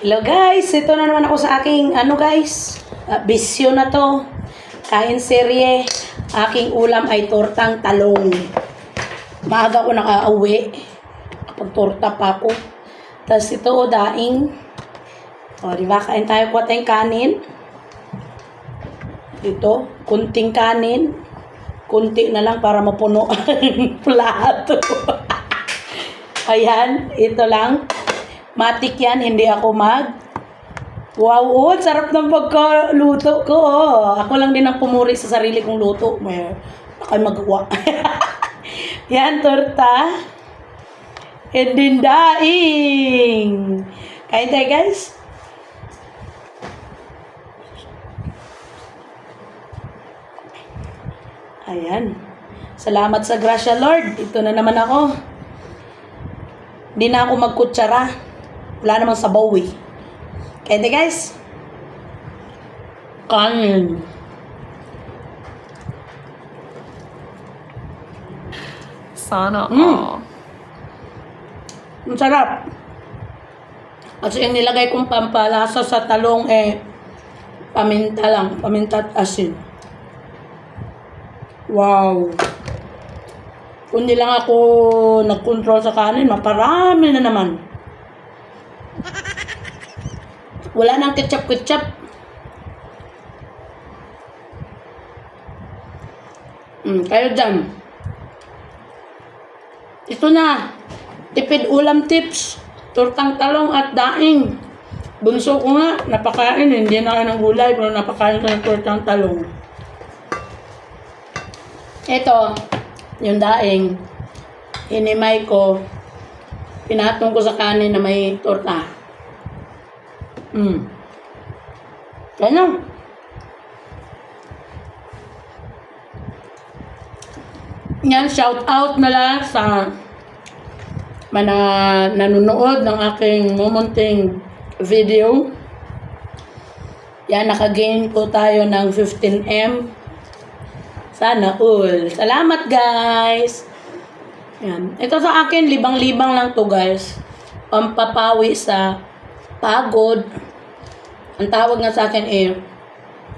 Hello guys, ito na naman ako sa aking ano guys, uh, bisyo na to. Kain serye. Aking ulam ay tortang talong. Maaga ko nakauwi. Kapag torta pa ako. Tapos ito o daing. O, di ba? Kain tayo po tayong kanin. Ito, kunting kanin. Kunti na lang para mapuno ang plato. Ayan, ito lang. Matik yan, hindi ako mag. Wow, oh, sarap ng pagkaluto ko. Oh. Ako lang din ang pumuri sa sarili kong luto. May baka magawa. yan, torta. And then daing. Kain tayo, guys. Ayan. Salamat sa grasya, Lord. Ito na naman ako. Hindi na ako magkutsara. Wala namang sabaw eh. Kaya di guys. Kanin. Sana Mm. all. Ang sarap. Kasi yung nilagay kong pampalasa sa talong eh, paminta lang. Paminta at asin. Wow. Kung di lang ako nag-control sa kanin, maparami na naman. Wala nang ketchup-ketchup. Mm, kayo dyan. Ito na. Tipid ulam tips. Tortang talong at daing. Bunso ko nga, napakain. Hindi na kayo ng gulay, pero napakain ko ng tortang talong. Ito, yung daing. Hinimay ko. Pinatong ko sa kanin na may torta. Mm. Ganyan. Yan, shout out na lang sa mana nanonood ng aking mumunting video. Yan, nakagain po tayo ng 15M. Sana all. Salamat guys! Yan. Ito sa akin, libang-libang lang to guys. Pampapawi sa pagod. Ang tawag nga sa akin eh,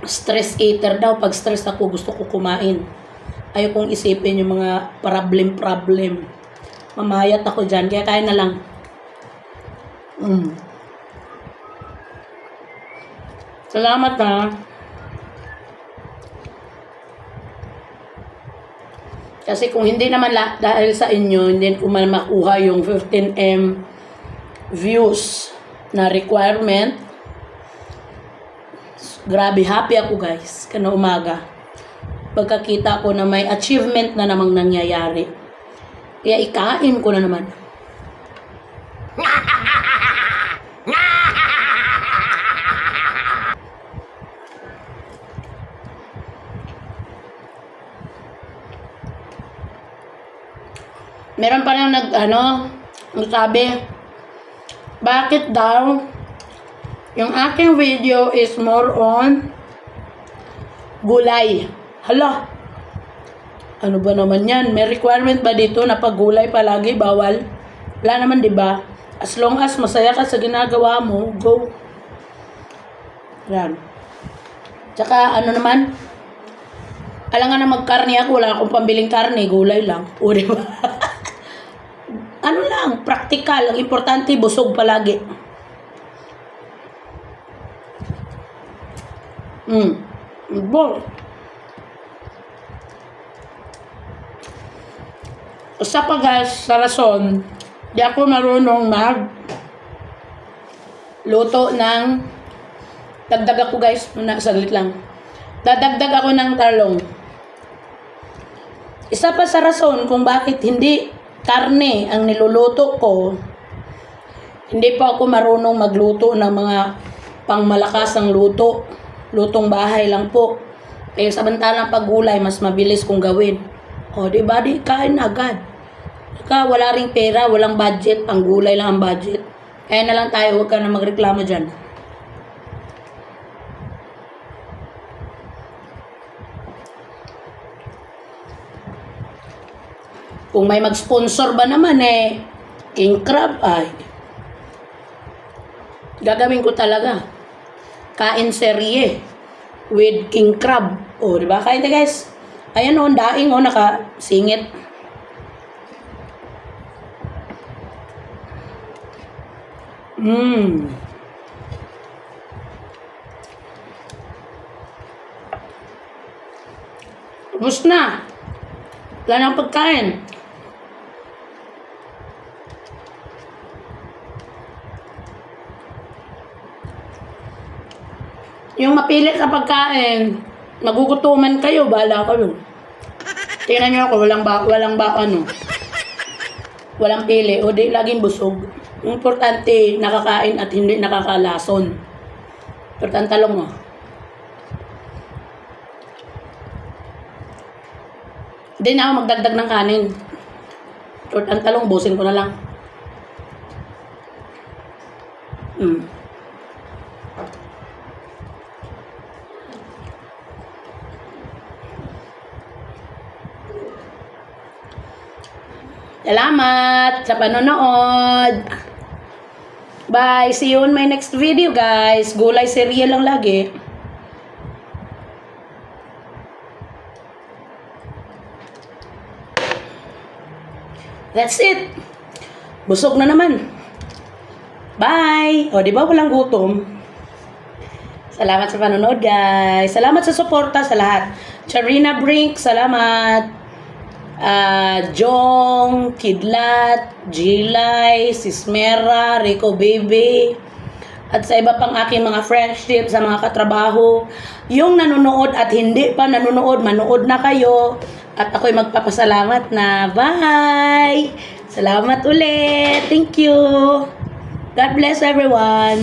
stress eater daw. Pag stress ako, gusto ko kumain. Ayaw kong isipin yung mga problem-problem. Mamayat ako dyan, kaya kaya na lang. Mm. Salamat ha. Kasi kung hindi naman la, dahil sa inyo, hindi ko man makuha yung 15M views na requirement. Grabe, happy ako guys. Kana umaga. Pagkakita ko na may achievement na namang nangyayari. Kaya ikain ko na naman. Meron pa lang nag, ano, nagsabi, bakit daw yung aking video is more on gulay. Hala, ano ba naman yan? May requirement ba dito na pag gulay palagi bawal? Wala naman, di ba? As long as masaya ka sa ginagawa mo, go. Yan. Tsaka ano naman, alam nga na magkarne ako, wala akong pambiling karne, gulay lang. O, di ba? ano lang, practical. Ang importante, busog palagi. Mm. Bol. Sa pa guys, sa rason, di ako marunong mag luto ng dagdag ako guys, muna saglit lang. Dadagdag ako ng talong. Isa pa sa rason kung bakit hindi karne ang niluluto ko, hindi pa ako marunong magluto ng mga pangmalakasang luto. Lutong bahay lang po. Eh, samantalang paggulay, mas mabilis kong gawin. O, di ba? Di, kain agad. Saka wala ring pera, walang budget, pang gulay lang ang budget. Kaya na lang tayo, huwag ka na magreklamo dyan. Kung may mag-sponsor ba naman eh, King Crab ay. Gagawin ko talaga. Kain serye with king crab. O, di ba? Kain na guys. Ayan o, ang daing o, nakasingit. Mmm. Ubus na. Wala nang pagkain. Yung mapili sa pagkain, magugutuman kayo, bahala kayo. Tingnan niyo ako, walang ba, walang ba, ano, walang pili, o di laging busog. Ang Importante, nakakain at hindi nakakalason. Importante talong mo. Hindi na ako magdagdag ng kanin. Importante talong, busin ko na lang. Hmm. Salamat sa panonood. Bye. See you on my next video, guys. Gulay serye lang lagi. That's it. Busog na naman. Bye. O, di ba walang gutom? Salamat sa panonood, guys. Salamat sa suporta sa lahat. Charina Brink, salamat ah Jong, Kidlat, Jilay, Sismera, Rico Baby, at sa iba pang aking mga friendship, sa mga katrabaho. Yung nanonood at hindi pa nanonood, manood na kayo. At ako'y magpapasalamat na. Bye! Salamat ulit! Thank you! God bless everyone!